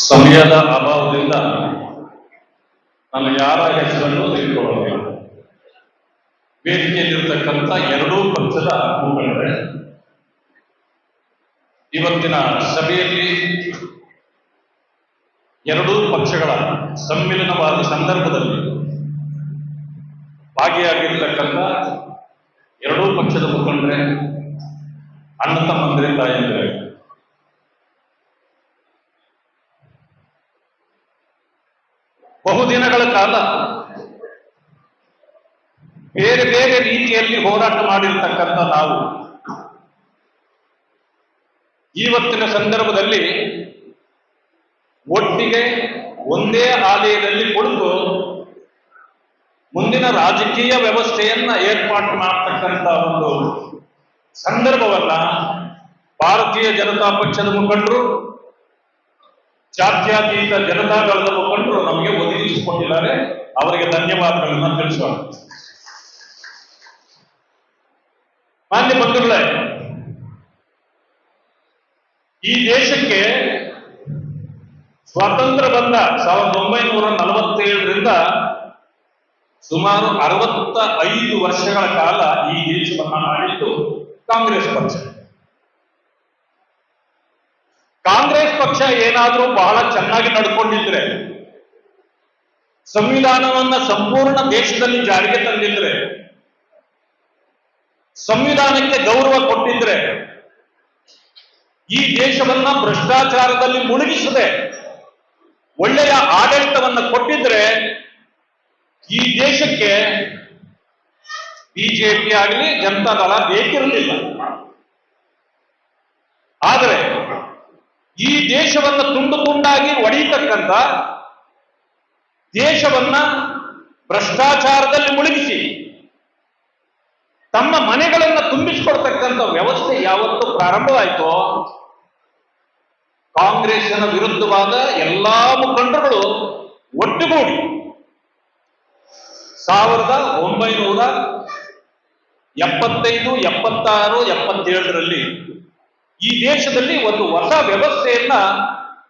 ಸಮಯದ ಅಭಾವದಿಂದ ನಾನು ಯಾರ ಹೆಸರನ್ನು ತಿಳ್ಕೊಳ್ಳೋದಿಲ್ಲ ವೇದಿಕೆಯಲ್ಲಿರ್ತಕ್ಕಂಥ ಎರಡೂ ಪಕ್ಷದ ಮುಖಂಡರೇ, ಇವತ್ತಿನ ಸಭೆಯಲ್ಲಿ ಎರಡೂ ಪಕ್ಷಗಳ ಸಮ್ಮಿಲನವಾದ ಸಂದರ್ಭದಲ್ಲಿ ಭಾಗಿಯಾಗಿರ್ತಕ್ಕಂಥ ಎರಡೂ ಪಕ್ಷದ ಮುಖಂಡರೇ ಅಣ್ಣ ತಮ್ಮಂದ್ರಿಂದ ತಾಯಂದಿರೇ ಕಾಲ ಬೇರೆ ಬೇರೆ ರೀತಿಯಲ್ಲಿ ಹೋರಾಟ ಮಾಡಿರ್ತಕ್ಕಂಥ ನಾವು. ಇವತ್ತಿನ ಸಂದರ್ಭದಲ್ಲಿ ಒಟ್ಟಿಗೆ ಒಂದೇ ಆಲಯದಲ್ಲಿ ಕುಳಿತು ಮುಂದಿನ ರಾಜಕೀಯ ವ್ಯವಸ್ಥೆಯನ್ನ ಏರ್ಪಾಟ್ ಮಾಡತಕ್ಕಂಥ ಒಂದು ಸಂದರ್ಭವನ್ನ ಭಾರತೀಯ ಜನತಾ ಪಕ್ಷದ ಮುಖಂಡರು ಜಾತ್ಯತೀತ ಜನತಾದಳದ ಮುಖಂಡರು ನಮಗೆ ಒದಗಿಸಿಕೊಂಡಿದ್ದಾರೆ ಅವರಿಗೆ ಧನ್ಯವಾದಗಳನ್ನು ತಿಳಿಸೋಣ. ಮಾನ್ಯ ಬಂಧುಗಳೇ, ಈ ದೇಶಕ್ಕೆ ಸ್ವಾತಂತ್ರ್ಯ ಬಂದ ಸಾವಿರದ ಒಂಬೈನೂರ ನಲವತ್ತೇಳರಿಂದ ಸುಮಾರು ಅರವತ್ತ ಐದು ವರ್ಷಗಳ ಕಾಲ ಈ ದೇಶವನ್ನು ಮಾಡಿದ್ದು ಕಾಂಗ್ರೆಸ್ ಪಕ್ಷ. ಕಾಂಗ್ರೆಸ್ ಪಕ್ಷ ಏನಾದರೂ ಬಹಳ ಚೆನ್ನಾಗಿ ನಡ್ಕೊಂಡಿದ್ರೆ, ಸಂವಿಧಾನವನ್ನ ಸಂಪೂರ್ಣ ದೇಶದಲ್ಲಿ ಜಾರಿಗೆ ತಂದಿದ್ರೆ, ಸಂವಿಧಾನಕ್ಕೆ ಗೌರವ ಕೊಟ್ಟಿದ್ರೆ, ಈ ದೇಶವನ್ನ ಭ್ರಷ್ಟಾಚಾರದಲ್ಲಿ ಮುಳುಗಿಸದೆ ಒಳ್ಳೆಯ ಆಡಳಿತವನ್ನ ಕೊಟ್ಟಿದ್ರೆ, ಈ ದೇಶಕ್ಕೆ ಬಿಜೆಪಿ ಆಗಲಿ, ಜನತಾದಳ ಬೇಕಿರಲಿಲ್ಲ. ಆದರೆ ಈ ದೇಶವನ್ನ ತುಂಡು ತುಂಡಾಗಿ ಒಡೆಯತಕ್ಕಂಥ ದೇಶವನ್ನ ಭ್ರಷ್ಟಾಚಾರದಲ್ಲಿ ಮುಳುಗಿಸಿ ತಮ್ಮ ಮನೆಗಳನ್ನು ತುಂಬಿಸಿಕೊಡ್ತಕ್ಕಂಥ ವ್ಯವಸ್ಥೆ ಯಾವತ್ತು ಪ್ರಾರಂಭವಾಯಿತೋ ಕಾಂಗ್ರೆಸ್ನ ವಿರುದ್ಧವಾದ ಎಲ್ಲಾ ಮುಖಂಡರುಗಳು ಒಟ್ಟುಗೂಡಿ ಸಾವಿರದ ಒಂಬೈನೂರ ಎಪ್ಪತ್ತೈದು, ಎಪ್ಪತ್ತಾರು, ಎಪ್ಪತ್ತೇಳರಲ್ಲಿ ಈ ದೇಶದಲ್ಲಿ ಒಂದು ಹೊಸ ವ್ಯವಸ್ಥೆಯನ್ನ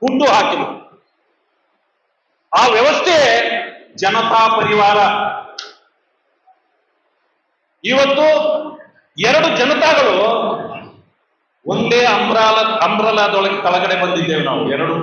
ಹುಟ್ಟು ಹಾಕಿದರು. ಆ ವ್ಯವಸ್ಥೆ ಜನತಾ ಪರಿವಾರ. ಇವತ್ತು ಎರಡು ಜನತಾಗಳು ಒಂದೇ ಅಂಬ್ರಾಲ, ಅಂಬ್ರಲಾದೊಳಗೆ ಕೆಳಗಡೆ ಬಂದಿದ್ದೇವೆ ನಾವು, ಎರಡು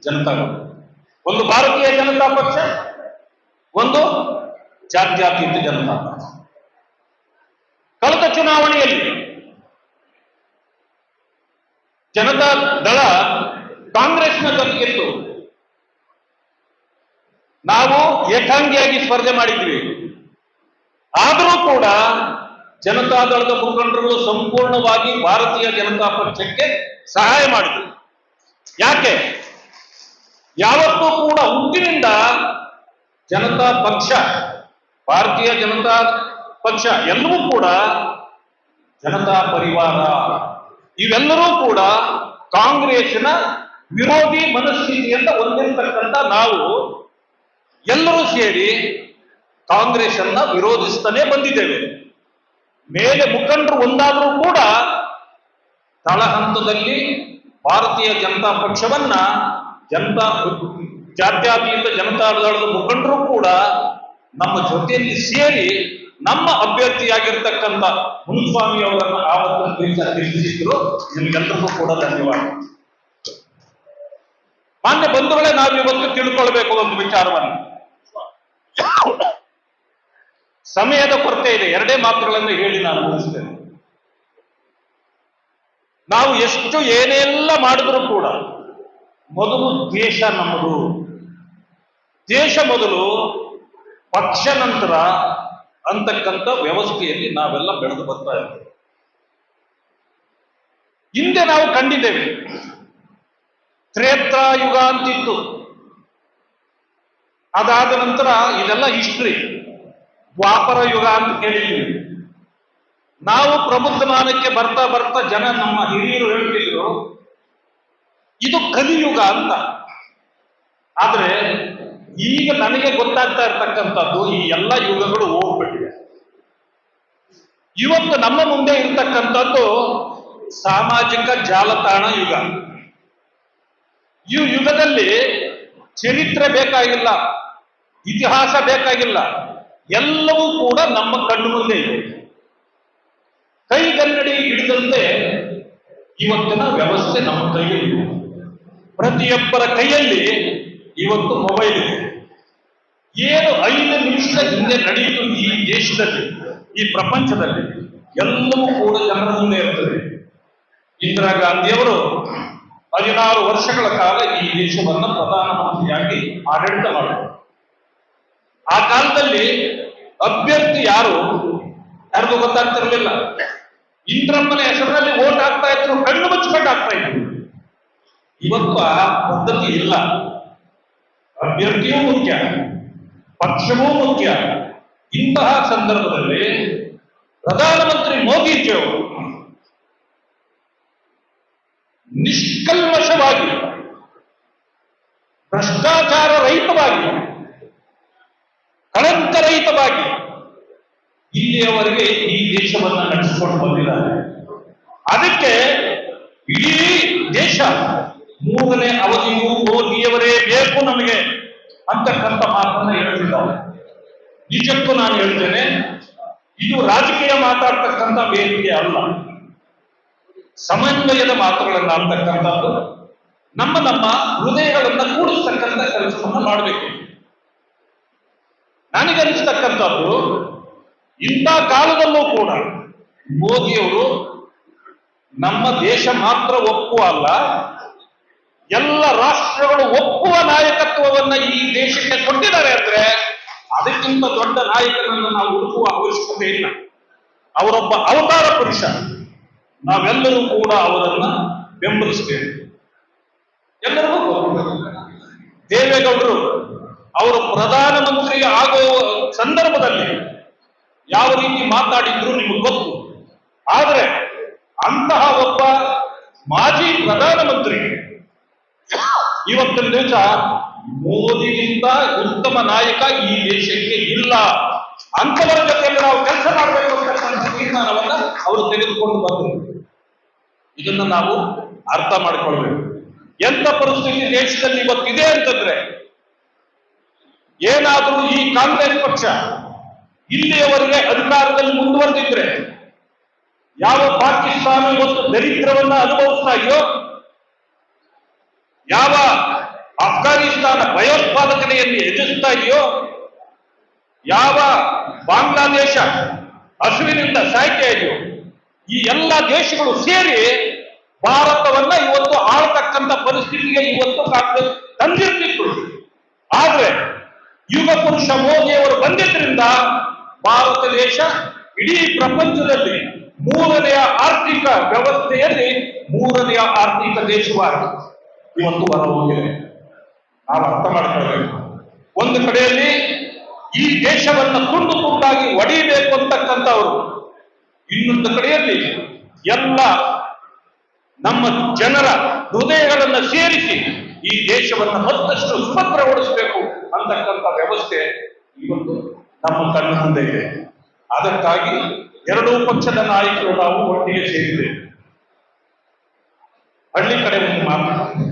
ಜನತಾಗಳು. ಒಂದು ಭಾರತೀಯ ಜನತಾ ಪಕ್ಷ, ಒಂದು ಜಾತ್ಯಾತೀತ ಜನತಾ ಪಕ್ಷ. ಕಳೆದ ಚುನಾವಣೆಯಲ್ಲಿ ಜನತಾ ದಳ ಕಾಂಗ್ರೆಸ್ನ ಜೊತೆಗಿತ್ತು. ನಾವು ಏಕಾಂಗಿಯಾಗಿ ಸ್ಪರ್ಧೆ ಮಾಡಿದ್ವಿ. ಆದರೂ ಕೂಡ ಜನತಾ ದಳದ ಮುಖಂಡರುಗಳು ಸಂಪೂರ್ಣವಾಗಿ ಭಾರತೀಯ ಜನತಾ ಪಕ್ಷಕ್ಕೆ ಸಹಾಯ ಮಾಡಿದ್ರು. ಯಾಕೆ? ಯಾವತ್ತೂ ಕೂಡ ಹುಟ್ಟಿನಿಂದ ಜನತಾ ಪಕ್ಷ, ಭಾರತೀಯ ಜನತಾ ಪಕ್ಷ ಎಲ್ಲವೂ ಕೂಡ ಜನತಾ ಪರಿವಾರ. ಇವೆಲ್ಲರೂ ಕೂಡ ಕಾಂಗ್ರೆಸ್ನ ವಿರೋಧಿ ಮನಸ್ಥಿತಿಯಿಂದ ಹೊಂದಿರತಕ್ಕಂಥ ನಾವು ಎಲ್ಲರೂ ಸೇರಿ ಕಾಂಗ್ರೆಸ್ ಅನ್ನ ವಿರೋಧಿಸ್ತಾನೆ ಬಂದಿದ್ದೇವೆ. ಮೇಲೆ ಮುಖಂಡರು ಒಂದಾದರೂ ಕೂಡ ತಳಹಂತದಲ್ಲಿ ಭಾರತೀಯ ಜನತಾ ಪಕ್ಷವನ್ನ ಜನತಾ ಜಾತ್ಯತೀತ ಜನತಾದಳದ ಮುಖಂಡರು ಕೂಡ ನಮ್ಮ ಜೊತೆಯಲ್ಲಿ ಸೇರಿ ನಮ್ಮ ಅಭ್ಯರ್ಥಿಯಾಗಿರ್ತಕ್ಕಂಥ ಮುನ್ಸ್ವಾಮಿ ಅವರನ್ನ ಆವತ್ತು ತಿಳಿಸಿದ್ರು. ನಿಮ್ಗೆಲ್ಲರಿಗೂ ಕೂಡ ಧನ್ಯವಾದ. ಮಾನ್ಯ ಬಂಧುಗಳೇ, ನಾವು ಇವತ್ತು ತಿಳ್ಕೊಳ್ಬೇಕು ಒಂದು ವಿಚಾರವನ್ನು. ಸಮಯದ ಕೊರತೆ ಇದೆ. ಎರಡೇ ಮಾತುಗಳನ್ನು ಹೇಳಿ ನಾನು ಮುಗಿಸ್ತೇನೆ. ನಾವು ಎಷ್ಟು ಏನೆಲ್ಲ ಮಾಡಿದ್ರು ಕೂಡ ಮೊದಲು ದೇಶ ನಮ್ಮದು. ದೇಶ ಮೊದಲು ಪಕ್ಷ ನಂತರ ಅಂತಕ್ಕಂಥ ವ್ಯವಸ್ಥೆಯಲ್ಲಿ ನಾವೆಲ್ಲ ಬೆಳೆದು ಬರ್ತಾ ಇದ್ದೇವೆ. ಹಿಂದೆ ನಾವು ಕಂಡಿದ್ದೇವೆ. ತ್ರೇತ್ರ ಯುಗ ಅಂತಿತ್ತು. ಅದಾದ ನಂತರ ಇದೆಲ್ಲ ಹಿಸ್ಟ್ರಿ ದ್ವಾಪರ ಯುಗ ಅಂತ ಕೇಳಿದ್ದೀವಿ. ನಾವು ಪ್ರಬುದ್ಧಮಾನಕ್ಕೆ ಬರ್ತಾ ಬರ್ತಾ ಜನ ನಮ್ಮ ಹಿರಿಯರು ಹೇಳ್ತಿದ್ರು, ಇದು ಕಲಿಯುಗ ಅಂತ. ಆದ್ರೆ ಈಗ ನನಗೆ ಗೊತ್ತಾಗ್ತಾ ಇರ್ತಕ್ಕಂಥದ್ದು ಈ ಎಲ್ಲ ಯುಗಗಳು ಹೋಗ್ಬಿಟ್ಟಿದೆ ಇವತ್ತು ನಮ್ಮ ಮುಂದೆ ಇರ್ತಕ್ಕಂಥದ್ದು ಸಾಮಾಜಿಕ ಜಾಲತಾಣ ಯುಗ. ಈ ಯುಗದಲ್ಲಿ ಚರಿತ್ರೆ ಬೇಕಾಗಿಲ್ಲ, ಇತಿಹಾಸ ಬೇಕಾಗಿಲ್ಲ, ಎಲ್ಲವೂ ಕೂಡ ನಮ್ಮ ಕಣ್ಣು ಮುಂದೆ ಇದೆ. ಕೈಗನ್ನಡಿ ಹಿಡಿದಂತೆ ಇವತ್ತಿನ ವ್ಯವಸ್ಥೆ ನಮ್ಮ ಕೈಯಲ್ಲಿ ಪ್ರತಿಯೊಬ್ಬರ ಕೈಯಲ್ಲಿ ಇವತ್ತು ಮೊಬೈಲ್ ಇದೆ. ಏನು ಐದು ನಿಮಿಷದ ಹಿಂದೆ ನಡೆಯಿತು ಈ ದೇಶದಲ್ಲಿ ಈ ಪ್ರಪಂಚದಲ್ಲಿ ಎಲ್ಲವೂ ಕೂಡ ಜನರ ಮುಂದೆ ಇರ್ತದೆ. ಇಂದಿರಾ ಗಾಂಧಿಯವರು ಹದಿನಾರು ವರ್ಷಗಳ ಕಾಲ ಈ ದೇಶವನ್ನ ಪ್ರಧಾನಮಂತ್ರಿಯಾಗಿ ಆಡಳಿತ ಮಾಡಿದರು ಆ ಕಾಲದಲ್ಲಿ ಅಭ್ಯರ್ಥಿ ಯಾರು ಯಾರಿಗೂ ಗೊತ್ತಾಗ್ತಿರಲಿಲ್ಲ. ಇಂದ್ರಮ್ಮನ ಹೆಸರಿನಲ್ಲಿ ಓಟ್ ಆಗ್ತಾ ಇದ್ರು, ಕಣ್ಣು ಮುಚ್ಕೊಂಡು ಆಗ್ತಾ ಇದ್ರು. ಇವತ್ತು ಆ ಪದ್ಧತಿ ಇಲ್ಲ. ಅಭ್ಯರ್ಥಿಯೂ ಮುಖ್ಯ, ಪಕ್ಷವೂ ಮುಖ್ಯ ಇಂತಹ ಸಂದರ್ಭದಲ್ಲಿ ಪ್ರಧಾನಮಂತ್ರಿ ಮೋದಿಜಿಯವರು ನಿಷ್ಕಲ್ಮಶವಾಗಿ, ಭ್ರಷ್ಟಾಚಾರ ರಹಿತವಾಗಿ, ಕಳಂಕರಹಿತವಾಗಿ ಇಲ್ಲಿಯವರೆಗೆ ಈ ದೇಶವನ್ನು ನಡೆಸಿಕೊಂಡು ಬಂದಿದ್ದಾರೆ. ಅದಕ್ಕೆ ಇಡೀ ದೇಶ ಮೂರನೇ ಅವಧಿಯೂ ಮೋದಿಯವರೇ ಬೇಕು ನಮಗೆ ಅಂತಕ್ಕಂಥ ಮಾತನ್ನ ಹೇಳ್ತಿದ್ದಾರೆ. ನಿಜಕ್ಕೂ ನಾನು ಹೇಳ್ತೇನೆ, ಇದು ರಾಜಕೀಯ ಮಾತಾಡ್ತಕ್ಕಂಥ ವೇದಿಕೆ ಅಲ್ಲ. ಸಮನ್ವಯದ ಮಾತುಗಳನ್ನ ಅಂತಕ್ಕಂಥದ್ದು ನಮ್ಮ ನಮ್ಮ ಹೃದಯಗಳನ್ನ ಕೂಡಿಸ್ತಕ್ಕಂಥ ಕೆಲಸವನ್ನು ಮಾಡಬೇಕು. ನನಗನ್ನಿಸ್ತಕ್ಕಂಥದ್ದು ಇಂಥ ಕಾಲದಲ್ಲೂ ಕೂಡ ಮೋದಿಯವರು ನಮ್ಮ ದೇಶ ಮಾತ್ರ ಒಪ್ಪುವ ಅಲ್ಲ, ಎಲ್ಲ ರಾಷ್ಟ್ರಗಳು ಒಪ್ಪುವ ನಾಯಕತ್ವವನ್ನ ಈ ದೇಶಕ್ಕೆ ಕೊಟ್ಟಿದ್ದಾರೆ ಅಂದ್ರೆ ಅದಕ್ಕಿಂತ ದೊಡ್ಡ ನಾಯಕನನ್ನು ನಾವು ಹುಡುಕುವ ಅವಶ್ಯಕತೆ ಇಲ್ಲ. ಅವರೊಬ್ಬ ಅವತಾರ ಪುರುಷ. ನಾವೆಲ್ಲರೂ ಕೂಡ ಅವರನ್ನ ಬೆಂಬಲಿಸಬೇಕು. ಎಲ್ಲರಿಗೂ. ದೇವೇಗೌಡರು ಅವರು ಪ್ರಧಾನಮಂತ್ರಿ ಆಗೋ ಸಂದರ್ಭದಲ್ಲಿ ಯಾವ ರೀತಿ ಮಾತಾಡಿದ್ರು ನಿಮಗೆ ಗೊತ್ತು. ಆದರೆ ಅಂತಹ ಒಬ್ಬ ಮಾಜಿ ಪ್ರಧಾನಮಂತ್ರಿ ಇವತ್ತಿನ ದಿವಸ ಮೋದಿಗಿಂತ ಉತ್ತಮ ನಾಯಕ ಈ ದೇಶಕ್ಕೆ ಇಲ್ಲ. ಅಂತವರ ಜೊತೆಯಲ್ಲಿ ನಾವು ಕೆಲಸ ಮಾಡಬೇಕು ಅಂತಕ್ಕಂಥ ತೀರ್ಮಾನವನ್ನ ಅವರು ತೆಗೆದುಕೊಂಡು ಬಂದರು. ಇದನ್ನ ನಾವು ಅರ್ಥ ಮಾಡ್ಕೊಳ್ಬೇಕು. ಎಂತ ಪರಿಸ್ಥಿತಿ ದೇಶದಲ್ಲಿ ಇವತ್ತಿದೆ ಅಂತಂದ್ರೆ, ಏನಾದರೂ ಈ ಕಾಂಗ್ರೆಸ್ ಪಕ್ಷ ಇಲ್ಲಿಯವರೆಗೆ ಅಧಿಕಾರದಲ್ಲಿ ಮುಂದುವರೆದಿದ್ರೆ, ಯಾವ ಪಾಕಿಸ್ತಾನ ಇವತ್ತು ದರಿದ್ರವನ್ನ ಅನುಭವಿಸ್ತಾ ಇದೆಯೋ, ಯಾವ ಅಫ್ಘಾನಿಸ್ತಾನ ಭಯೋತ್ಪಾದಕನೆಯನ್ನು ಎದುರಿಸ್ತಾ ಇದೆಯೋ, ಯಾವ ಬಾಂಗ್ಲಾದೇಶ ಹಸುವಿನಿಂದ ಸಾಯ್ತಾ ಇದೆಯೋ, ಈ ಎಲ್ಲ ದೇಶಗಳು ಸೇರಿ ಭಾರತವನ್ನ ಇವತ್ತು ಆಳ್ತಕ್ಕಂಥ ಪರಿಸ್ಥಿತಿಗೆ ಇವತ್ತು ಕಾಂಗ್ರೆಸ್ ತಂದಿರ್ತಿತ್ತು. ಆದ್ರೆ ಯುಗ ಪುರುಷ ಮೋದಿಯವರು ಬಂದಿದ್ದರಿಂದ ಭಾರತ ದೇಶ ಇಡೀ ಪ್ರಪಂಚದಲ್ಲಿ ಮೂರನೆಯ ಆರ್ಥಿಕ ವ್ಯವಸ್ಥೆಯಲ್ಲಿ ಮೂರನೆಯ ಆರ್ಥಿಕ ದೇಶವಾಗಿ ಇವತ್ತು ಹೊರಹೋಗಿದೆ ನಾವು ಅರ್ಥ ಮಾಡ್ಕೊಳ್ಬೇಕು. ಒಂದು ಕಡೆಯಲ್ಲಿ ಈ ದೇಶವನ್ನ ತುಂಡು ತುಂಡಾಗಿ ಒಡೆಯಬೇಕು ಅಂತಕ್ಕಂಥವ್ರು. ಇನ್ನೊಂದು ಕಡೆಯಲ್ಲಿ ಎಲ್ಲ ನಮ್ಮ ಜನರ ಹೃದಯಗಳನ್ನು ಸೇರಿಸಿ ಈ ದೇಶವನ್ನು ಮತ್ತಷ್ಟು ಸುಭದ್ರಗೊಳಿಸಬೇಕು ಅಂತಕ್ಕಂಥ ವ್ಯವಸ್ಥೆ ಇವತ್ತು ನಮ್ಮ ಕಣ್ಣ ಮುಂದೆ ಇದೆ. ಅದಕ್ಕಾಗಿ ಎರಡೂ ಪಕ್ಷದ ನಾಯಕರು ನಾವು ಒಟ್ಟಿಗೆ ಸೇರಿದ್ದೇವೆ. ಹಳ್ಳಿ ಕಡೆ ಒಂದು ಮಾತು.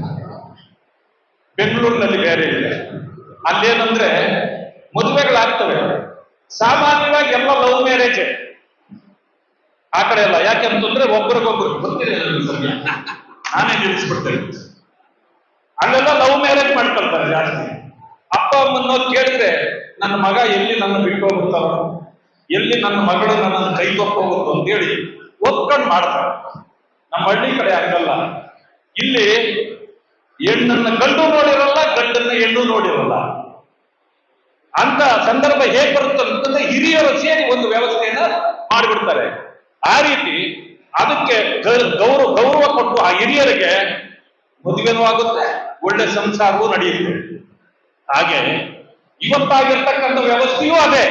ಬೆಂಗಳೂರಿನಲ್ಲಿ ಬೇರೆ ಇದೆ ಅಲ್ಲೇನಂದ್ರೆ ಮದುವೆಗಳಾಗ್ತವೆ. ಸಾಮಾನ್ಯವಾಗಿ ಎಲ್ಲ ಲವ್ ಮ್ಯಾರೇಜ್ ಆ ಕಡೆ ಎಲ್ಲ. ಯಾಕೆಂತಂದ್ರೆ ಒಬ್ರಿಗೊಬ್ರು. ಗೊತ್ತಿದೆ. ನಾನೇ ನಿಲ್ಲಿಸ್ಬಿಡ್ತೇನೆ. ಅಲ್ಲೆಲ್ಲ ಲವ್ ಮ್ಯಾರೇಜ್ ಮಾಡ್ಕೊಳ್ತಾರೆ ಜಾಸ್ತಿ. ಅಪ್ಪ ಅಮ್ಮನ ಕೇಳಿದ್ರೆ ನನ್ನ ಮಗ ಎಲ್ಲಿ ನನ್ನ ಬಿಟ್ಟು ಹೋಗುತ್ತಾರ ಎಲ್ಲಿ ನನ್ನ ಮಗಳು ನನ್ನ ಕೈ ಹೋಗುತ್ತೋ ಅಂತೇಳಿ ಒಪ್ಕೊಂಡು ಮಾಡ್ತಾರೆ. ನಮ್ಮ ಹಳ್ಳಿ ಕಡೆ ಆಗಲ್ಲ ಇಲ್ಲಿ ಹೆಣ್ಣನ್ನ ಕಂಡು ನೋಡಿರಲ್ಲ, ಗಂಡನ್ನ ಹೆಣ್ಣು ನೋಡಿರಲ್ಲ. ಅಂತ ಸಂದರ್ಭ ಹೇಗೆ ಬರುತ್ತೆ ಅಂತಂದ್ರೆ ಹಿರಿಯರು ಸೇರಿ ಒಂದು ವ್ಯವಸ್ಥೆಯನ್ನ ಮಾಡಿಬಿಡ್ತಾರೆ. ಆ ರೀತಿ ಅದಕ್ಕೆ ಗೌರವ ಗೌರವ ಕೊಟ್ಟು ಆ ಹಿರಿಯರಿಗೆ ಮದುವೆನೂ ಆಗುತ್ತೆ, ಒಳ್ಳೆ ಸಂಸಾರವೂ ನಡೆಯುತ್ತೆ. ಹಾಗೆ ಇವತ್ತಾಗಿರ್ತಕ್ಕಂಥ ವ್ಯವಸ್ಥೆಯೂ ಅದೇ.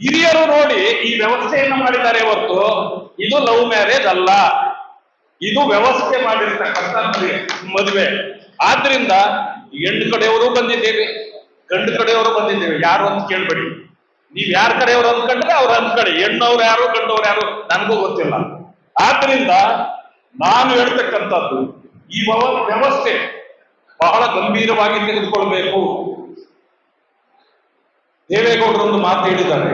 ಹಿರಿಯರು ನೋಡಿ ಈ ವ್ಯವಸ್ಥೆಯನ್ನು ಮಾಡಿದ್ದಾರೆ ಹೊರತು ಇದು ಲವ್ ಮ್ಯಾರೇಜ್ ಅಲ್ಲ. ಇದು ವ್ಯವಸ್ಥೆ ಮಾಡಿರ್ತಕ್ಕಂಥ ಮದುವೆ. ಆದ್ರಿಂದ ಹೆಣ್ಣು ಕಡೆಯವರು ಬಂದಿದ್ದೇವೆ, ಗಂಡು ಕಡೆಯವರು ಬಂದಿದ್ದೇವೆ. ಯಾರು ಅಂತ ಕೇಳ್ಬೇಡಿ. ನೀವ್ ಯಾರ ಕಡೆಯವರು ಅಂದ್ಕೊಂಡ್ರೆ ಅವ್ರು ಅಂದ್ಕೊಳ್ಳಿ ಹೆಣ್ಣವ್ರು ಯಾರು, ಗಂಡವ್ರು ಯಾರು ನನಗೂ ಗೊತ್ತಿಲ್ಲ. ಆದ್ರಿಂದ ನಾನು ಹೇಳ್ತಕ್ಕಂಥದ್ದು, ಈ ವ್ಯವಸ್ಥೆ ಬಹಳ ಗಂಭೀರವಾಗಿ ತೆಗೆದುಕೊಳ್ಬೇಕು. ದೇವೇಗೌಡರು ಒಂದು ಮಾತು ಹೇಳಿದ್ದಾರೆ.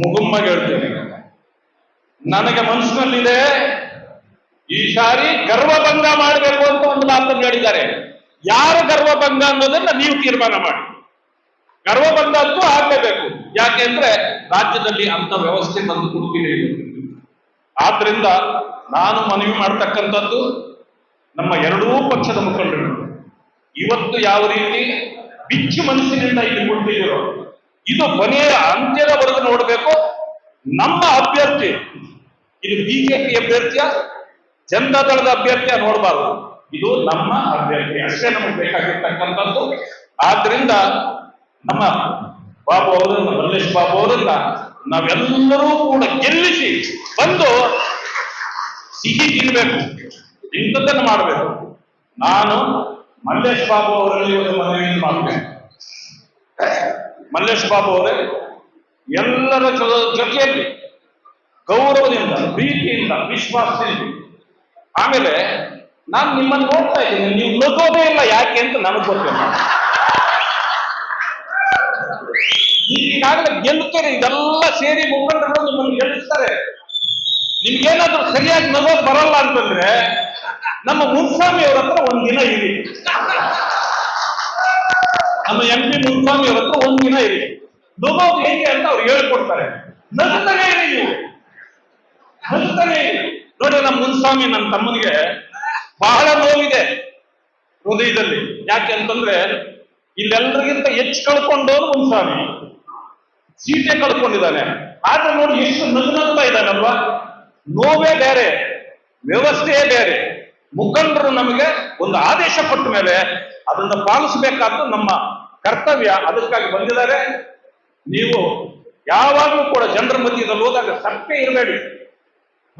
ಮುಗುಮ್ಮಗೆ ಹೇಳ್ತೇನೆ. ನನಗೆ ಮನಸ್ಸಿನಲ್ಲಿದೆ ಈ ಸಾರಿ ಗರ್ವಭಂಗ ಮಾಡಬೇಕು ಅಂತ ಒಂದು ಮಾತನ್ನು ಹೇಳಿದ್ದಾರೆ. ಯಾರು ಗರ್ವಭಂಗ ಅನ್ನೋದನ್ನ ನೀವು ತೀರ್ಮಾನ ಮಾಡಿ. ಗರ್ವಭಂಗ ಅಂತೂ ಆಗ್ಲೇಬೇಕು ಯಾಕೆಂದ್ರೆ ರಾಜ್ಯದಲ್ಲಿ ಅಂತ ವ್ಯವಸ್ಥೆ ಬಂದು ಕೊಡ್ತೀನಿ ಆದ್ರಿಂದ ನಾನು ಮನವಿ ಮಾಡ್ತಕ್ಕಂಥದ್ದು ನಮ್ಮ ಎರಡೂ ಪಕ್ಷದ ಮುಖಂಡರು. ಇವತ್ತು ಯಾವ ರೀತಿ ಬಿಚ್ಚು ಮನಸ್ಸಿನಿಂದ ಇಲ್ಲಿ ಕೊಡ್ತಿದ್ದೀರೋ ಇದು ಕೊನೆಯ ಅಂತ್ಯದವರೆಗೂ ನೋಡಬೇಕು. ನಮ್ಮ ಅಭ್ಯರ್ಥಿ, ಇದು ಬಿಜೆಪಿ ಅಭ್ಯರ್ಥಿಯ ಜನತಾ ದಳದ ಅಭ್ಯರ್ಥಿಯ ನೋಡಬಾರ್ದು. ಇದು ನಮ್ಮ ಅಭ್ಯರ್ಥಿ ಅಷ್ಟೇ ನಮಗೆ ಬೇಕಾಗಿರ್ತಕ್ಕಂಥದ್ದು. ಆದ್ರಿಂದ ನಮ್ಮ ಬಾಬು ಅವರನ್ನ ಮಲ್ಲೇಶ್ ಬಾಬು ಅವರನ್ನ ನಾವೆಲ್ಲರೂ ಕೂಡ ಗೆಲ್ಲಿಸಿ ಬಂದು ಸಿಹಿ ತಿನ್ಬೇಕು ಇಂಥದ್ದನ್ನು ಮಾಡಬೇಕು. ನಾನು ಮಲ್ಲೇಶ್ ಬಾಬು ಅವರಲ್ಲಿ ಒಂದು ಮನವಿಯನ್ನು ಮಾಡ್ತೇನೆ. ಮಲ್ಲೇಶ್ ಬಾಬು ಅವರೇ ಎಲ್ಲರ ಜೊತೆಯಲ್ಲಿ ಗೌರವದಿಂದ ಪ್ರೀತಿಯಿಂದ ವಿಶ್ವಾಸದಿಂದ ಆಮೇಲೆ ನಾನು ನಿಮ್ಮನ್ನು ನೋಡ್ತಾ ಇದ್ದೀನಿ. ನೀವು ನಗೋದೇ ಇಲ್ಲ ಯಾಕೆ ಅಂತ ನನಗೆ ಗೊತ್ತಿಲ್ಲ. ಈಗಾಗಲೇ ಗೆಲ್ತಾರೆ ಇದೆಲ್ಲ ಸೇರಿ ಮುಖಂಡರು ನಿಮ್ಮನ್ನು ಗೆಲ್ಲಿಸ್ತಾರೆ. ನಿಮ್ಗೇನಾದ್ರೂ ಸರಿಯಾಗಿ ನಗೋ ಬರಲ್ಲ ಅಂತಂದ್ರೆ ನಮ್ಮ ಮುನ್ಸ್ವಾಮಿ ಅವ್ರ ಹತ್ರ ಒಂದಿನ ಇರಿ. ನಮ್ಮ ಎಂ ಪಿ ಮುನ್ಸ್ವಾಮಿ ಅವ್ರ ಹತ್ರ ಒಂದಿನ ಇರಿ. ನಗೋದು ಹೇಗೆ ಅಂತ ಅವ್ರು ಹೇಳ್ಕೊಡ್ತಾರೆ. ನಗ್ತಾನೆ ಇರಿ ನೀವು. ನಗ್ತಾನೆ ಇರಿ. ನೋಡಿ ನಮ್ಮ ಮುನ್ಸ್ವಾಮಿ ನನ್ನ ತಮ್ಮನಿಗೆ ಬಹಳ ನೋವಿದೆ ಹೃದಯದಲ್ಲಿ. ಯಾಕೆ ಅಂತಂದ್ರೆ ಇಲ್ಲೆಲ್ಲರಿಗಿಂತ ಹೆಚ್ಚು ಕಳ್ಕೊಂಡವನು ಮುನ್ಸ್ವಾಮಿ. ಸೀಟೆ ಕಳ್ಕೊಂಡಿದ್ದಾನೆ. ಆದ್ರೆ ನೋಡಿ ಎಷ್ಟು ನಗ್ನಗ್ತಾ ಇದ್ದಾನಲ್ವಾ? ನೋವೇ ಬೇರೆ ವ್ಯವಸ್ಥೆಯೇ ಬೇರೆ. ಮುಖಂಡರು ನಮಗೆ ಒಂದು ಆದೇಶ ಕೊಟ್ಟ ಮೇಲೆ ಅದನ್ನು ಪಾಲಿಸಬೇಕಾದ್ದು ನಮ್ಮ ಕರ್ತವ್ಯ. ಅದಕ್ಕಾಗಿ ಬಂದಿದ್ದಾರೆ. ನೀವು ಯಾವಾಗಲೂ ಕೂಡ ಜನರ ಮಧ್ಯದಲ್ಲಿ ಹೋದಾಗ ಸಪ್ಪೆ ಇರಬೇಡಿ.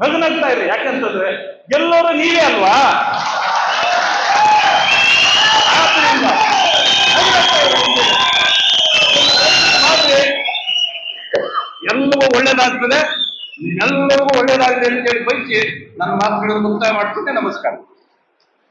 ನಗ್ನಗ್ತಾ ಇರಿ ಯಾಕಂತಂದ್ರೆ ಎಲ್ಲರೂ ನೀವೇ ಅಲ್ವಾ. ಎಲ್ಲವೂ ಒಳ್ಳೇದಾಗ್ತದೆ ಒಳ್ಳೇದಾಗಲಿ ಅಂತ ಹೇಳಿ ಬಯಸಿ ನನ್ನ ಮಾತುಗಳನ್ನು ಮುಕ್ತಾಯ ಮಾಡ್ತೀನಿ. ನಮಸ್ಕಾರ.